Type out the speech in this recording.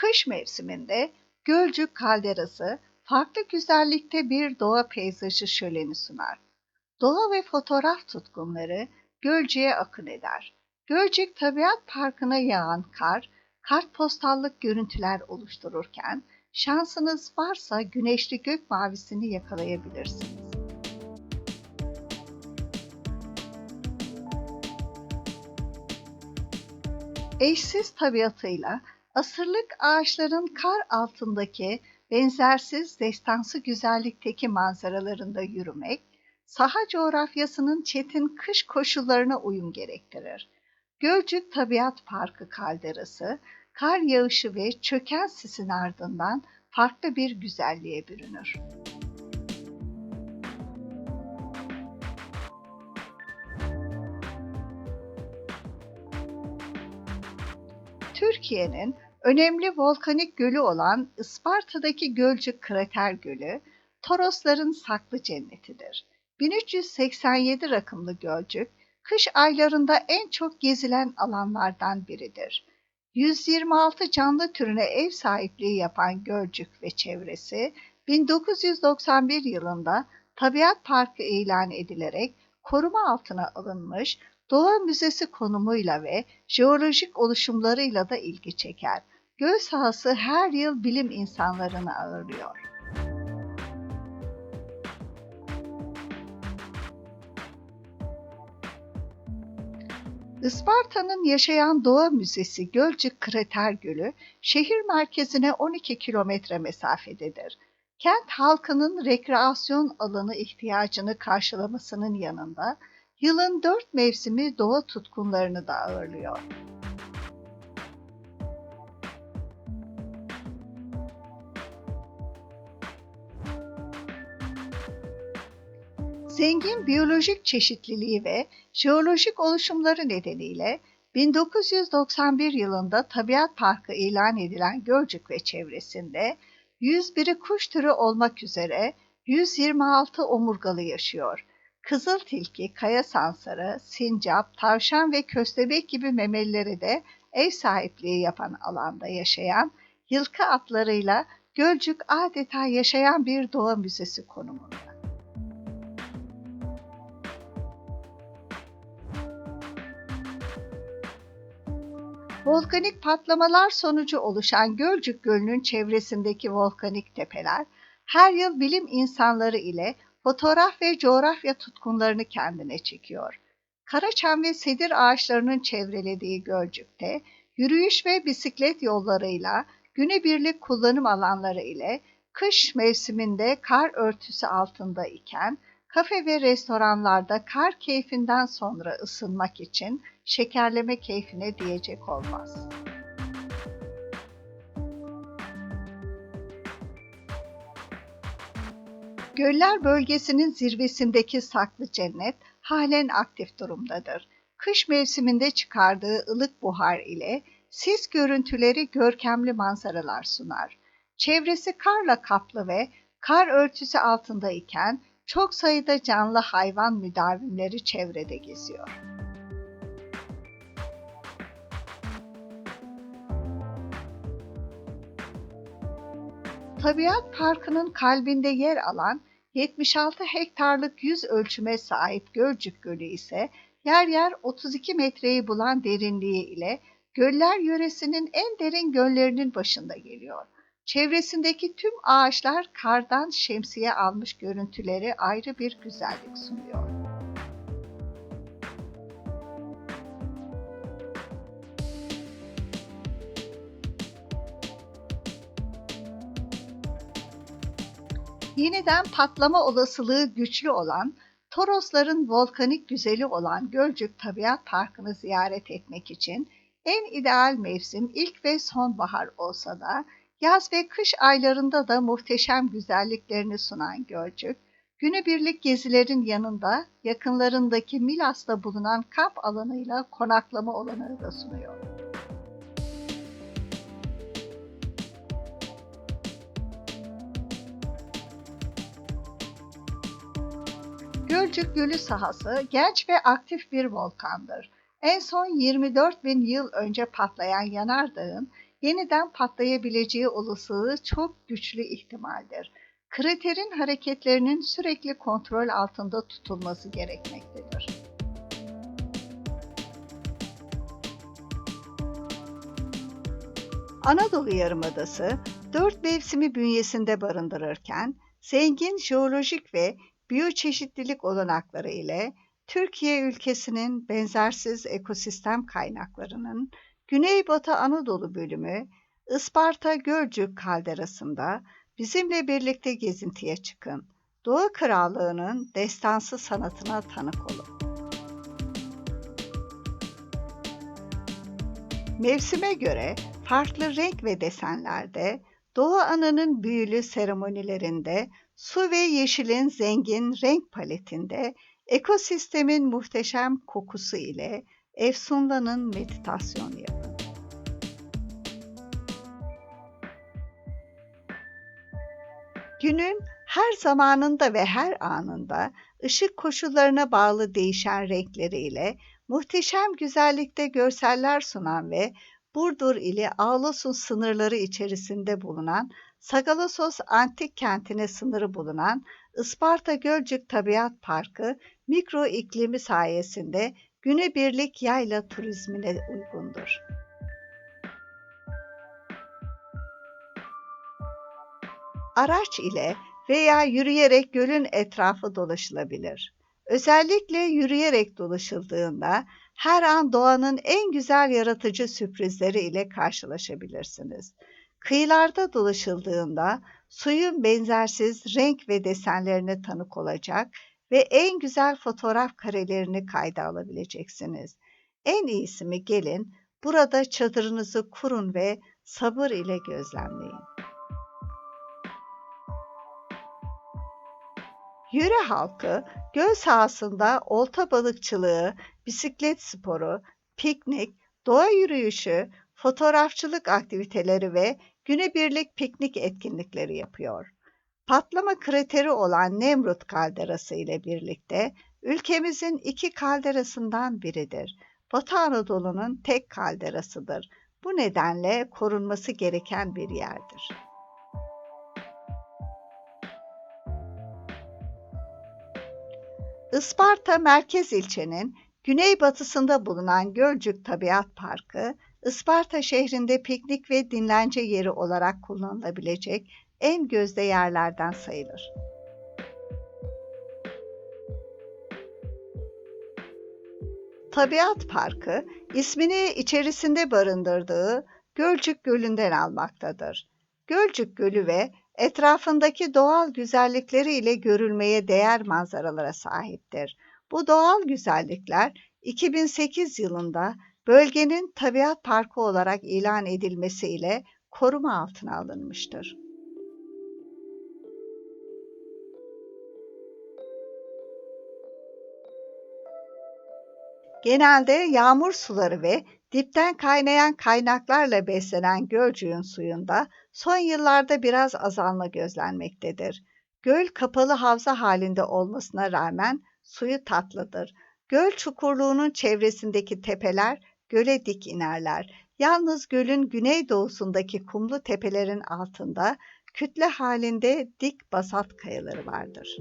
Kış mevsiminde Gölcük kalderası farklı güzellikte bir doğa peyzajı şöleni sunar. Doğa ve fotoğraf tutkunları Gölcük'e akın eder. Gölcük Tabiat Parkı'na yağan kar, kartpostallık görüntüler oluştururken şansınız varsa güneşli gök mavisini yakalayabilirsiniz. Eşsiz tabiatıyla asırlık ağaçların kar altındaki benzersiz destansı güzellikteki manzaralarında yürümek, saha coğrafyasının çetin kış koşullarına uyum gerektirir. Gölcük Tabiat Parkı kalderası, kar yağışı ve çöken sisin ardından farklı bir güzelliğe bürünür. Türkiye'nin önemli volkanik gölü olan Isparta'daki Gölcük Krater Gölü, Torosların saklı cennetidir. 1387 rakımlı Gölcük, kış aylarında en çok gezilen alanlardan biridir. 126 canlı türüne ev sahipliği yapan Gölcük ve çevresi, 1991 yılında Tabiat Parkı ilan edilerek koruma altına alınmış Doğa Müzesi konumuyla ve jeolojik oluşumlarıyla da ilgi çeker. Göl sahası her yıl bilim insanlarını ağırlıyor. Isparta'nın Yaşayan Doğa Müzesi Gölcük Krater Gölü, şehir merkezine 12 kilometre mesafededir. Kent halkının rekreasyon alanı ihtiyacını karşılamasının yanında, yılın dört mevsimi doğa tutkunlarını da ağırlıyor. Zengin biyolojik çeşitliliği ve jeolojik oluşumları nedeniyle 1991 yılında Tabiat Parkı ilan edilen Gölcük ve çevresinde 101'i kuş türü olmak üzere 126 omurgalı yaşıyor. Kızıl tilki, kaya sansarı, sincap, tavşan ve köstebek gibi memelileri de ev sahipliği yapan alanda yaşayan yılkı atlarıyla Gölcük adeta yaşayan bir doğa müzesi konumunda. Volkanik patlamalar sonucu oluşan Gölcük Gölü'nün çevresindeki volkanik tepeler her yıl bilim insanları ile fotoğraf ve coğrafya tutkunlarını kendine çekiyor. Karaçam ve sedir ağaçlarının çevrelediği Gölcük'te yürüyüş ve bisiklet yollarıyla günübirlik kullanım alanları ile kış mevsiminde kar örtüsü altında iken kafe ve restoranlarda kar keyfinden sonra ısınmak için şekerleme keyfine diyecek olmaz. Göller bölgesinin zirvesindeki saklı cennet halen aktif durumdadır. Kış mevsiminde çıkardığı ılık buhar ile sis görüntüleri görkemli manzaralar sunar. Çevresi karla kaplı ve kar örtüsü altında iken çok sayıda canlı hayvan müdavimleri çevrede geziyor. Tabiat Parkı'nın kalbinde yer alan 76 hektarlık yüz ölçüme sahip Gölcük Gölü ise yer yer 32 metreyi bulan derinliği ile göller yöresinin en derin göllerinin başında geliyor. Çevresindeki tüm ağaçlar kardan şemsiye almış görüntüleri ayrı bir güzellik sunuyor. Yeniden patlama olasılığı güçlü olan Torosların volkanik güzeli olan Gölcük Tabiat Parkı'nı ziyaret etmek için en ideal mevsim ilk ve sonbahar olsa da yaz ve kış aylarında da muhteşem güzelliklerini sunan Gölcük, günübirlik gezilerin yanında yakınlarındaki Milas'ta bulunan kamp alanıyla konaklama olanağı da sunuyor. Gölcük Gölü sahası genç ve aktif bir volkandır. En son 24 bin yıl önce patlayan yanardağın yeniden patlayabileceği olasılığı çok güçlü ihtimaldir. Kraterin hareketlerinin sürekli kontrol altında tutulması gerekmektedir. Anadolu Yarımadası dört mevsimi bünyesinde barındırırken zengin jeolojik ve biyoçeşitlilik olanakları ile Türkiye ülkesinin benzersiz ekosistem kaynaklarının Güneybatı Anadolu bölümü Isparta Gölcük kalderasında bizimle birlikte gezintiye çıkın. Doğu Krallığı'nın destansı sanatına tanık olun. Mevsime göre farklı renk ve desenlerde, Doğu Ana'nın büyülü seremonilerinde, su ve yeşilin zengin renk paletinde, ekosistemin muhteşem kokusu ile Efsunla'nın meditasyonu yapın. Günün her zamanında ve her anında ışık koşullarına bağlı değişen renkleriyle muhteşem güzellikte görseller sunan ve Burdur ile Ağlasun sınırları içerisinde bulunan Sagalassos Antik Kenti'ne sınırı bulunan Isparta Gölcük Tabiat Parkı mikro iklimi sayesinde günübirlik yayla turizmine uygundur. Araç ile veya yürüyerek gölün etrafı dolaşılabilir. Özellikle yürüyerek dolaşıldığında her an doğanın en güzel yaratıcı sürprizleri ile karşılaşabilirsiniz. Kıyılarda dolaşıldığında suyun benzersiz renk ve desenlerine tanık olacak ve en güzel fotoğraf karelerini kayda alabileceksiniz. En iyisi mi gelin burada çadırınızı kurun ve sabır ile gözlemleyin. Yöre halkı göl sahasında olta balıkçılığı, bisiklet sporu, piknik, doğa yürüyüşü, fotoğrafçılık aktiviteleri ve günübirlik piknik etkinlikleri yapıyor. Patlama krateri olan Nemrut kalderası ile birlikte ülkemizin iki kalderasından biridir. Batı Anadolu'nun tek kalderasıdır. Bu nedenle korunması gereken bir yerdir. Isparta merkez ilçenin güneybatısında bulunan Gölcük Tabiat Parkı, Isparta şehrinde piknik ve dinlence yeri olarak kullanılabilecek en gözde yerlerden sayılır. Tabiat Parkı, ismini içerisinde barındırdığı Gölcük Gölü'nden almaktadır. Gölcük Gölü ve etrafındaki doğal güzellikleri ile görülmeye değer manzaralara sahiptir. Bu doğal güzellikler 2008 yılında bölgenin tabiat parkı olarak ilan edilmesiyle koruma altına alınmıştır. Genelde yağmur suları ve dipten kaynayan kaynaklarla beslenen Gölcük'ün suyunda son yıllarda biraz azalma gözlenmektedir. Göl kapalı havza halinde olmasına rağmen suyu tatlıdır. Göl çukurluğunun çevresindeki tepeler göle dik inerler. Yalnız gölün güneydoğusundaki kumlu tepelerin altında kütle halinde dik basalt kayaları vardır.